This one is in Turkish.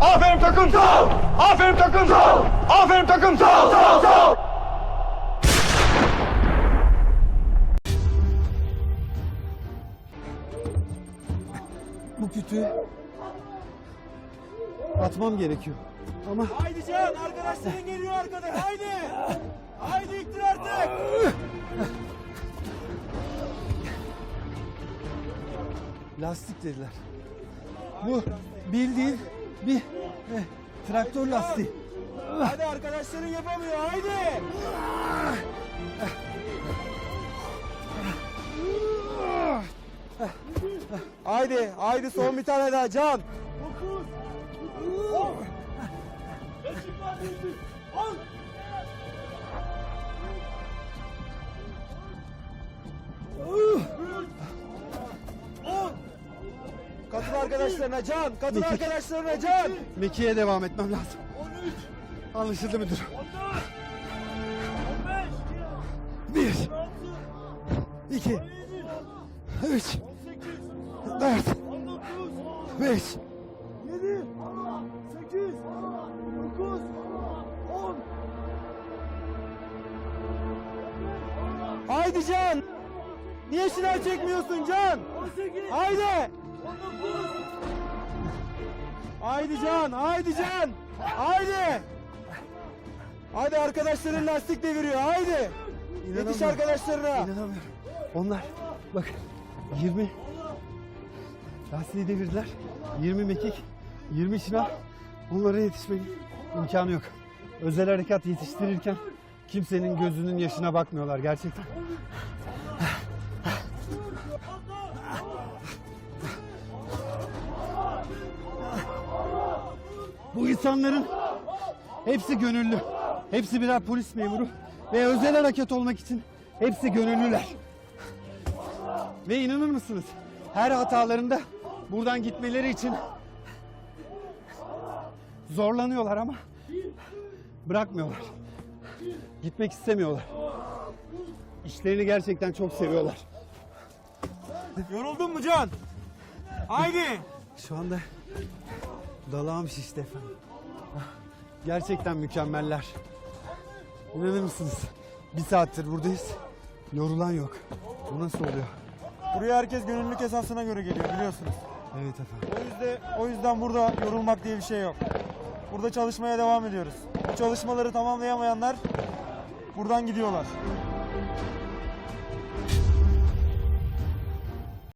Aferin takım. Sağ ol. Aferin takım. Sağ ol. Aferin takım. Sağ ol. Sağ ol. Sağ ol. Bu kütüğü atmam gerekiyor. Ama Haydi Can arkadaşların geliyor arkadan haydi. Haydi ittir artık. lastik dediler. Bu bildiğin bir eh, traktör lastiği. Hadi arkadaşların yapamıyor haydi. Haydi haydi son bir tane daha Can. Katıl arkadaşlarına Can, katıl Mekik. arkadaşlarına Can. Mekiğe devam etmem lazım. Anlaşıldı müdür. Bir. iki, Üç. Dört. Beş. Haydi Can. Niye şınav çekmiyorsun Can? Haydi. Haydi Can, haydi Can. Haydi. Hadi arkadaşların lastik deviriyor, haydi. Yetiş arkadaşlarına. İnanamıyorum. Onlar bak 20 lastiği devirdiler. 20 mekik, 20 şınav. Onlara yetişmenin imkanı yok. Özel harekat yetiştirirken kimsenin gözünün yaşına bakmıyorlar gerçekten. Bu insanların hepsi gönüllü. Hepsi birer polis memuru ve özel hareket olmak için hepsi gönüllüler. Ve inanır mısınız? Her hatalarında buradan gitmeleri için zorlanıyorlar ama bırakmıyorlar. Gitmek istemiyorlar. İşlerini gerçekten çok seviyorlar. Yoruldun mu Can? Haydi. Şu anda dalağım şişti efendim. Ah, Gerçekten mükemmeller. İnanır mısınız? Bir saattir buradayız. Yorulan yok. Bu nasıl oluyor? Buraya herkes gönüllülük esasına göre geliyor biliyorsunuz. Evet efendim. O yüzden, o yüzden burada yorulmak diye bir şey yok. Burada çalışmaya devam ediyoruz. Bu çalışmaları tamamlayamayanlar buradan gidiyorlar.